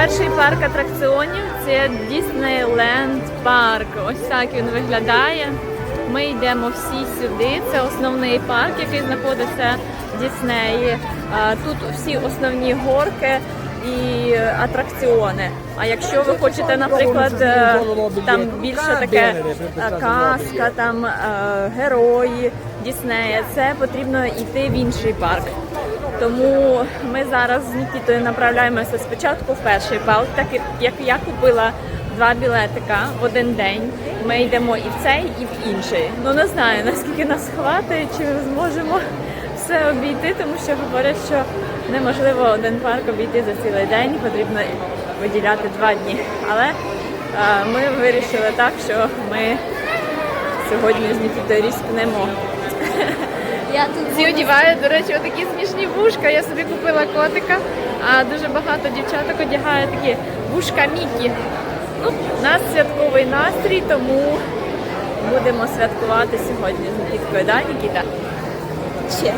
Перший парк атракціонів це Disneyland парк. Ось так він виглядає. Ми йдемо всі сюди. Це основний парк, який знаходиться в Діснеї. Тут всі основні горки і атракціони. А якщо ви хочете, наприклад, е, там більше таке е, казка, там е, герої Діснея, це потрібно йти в інший парк. Тому ми зараз з Нікітою направляємося спочатку в перший парк, так як я купила два білетика в один день. Ми йдемо і в цей, і в інший. Ну не знаю наскільки нас хватить, чи ми зможемо все обійти, тому що говорять, що неможливо один парк обійти за цілий день, потрібно виділяти два дні. Але е, ми вирішили так, що ми сьогодні з Нікітою різкнемо. Я тут Всі до речі, отакі смішні вушка. Я собі купила котика, а дуже багато дівчаток одягає такі вушка Мікі. Ну, у нас святковий настрій, тому будемо святкувати сьогодні з Нікіткою, Данікіта. Ще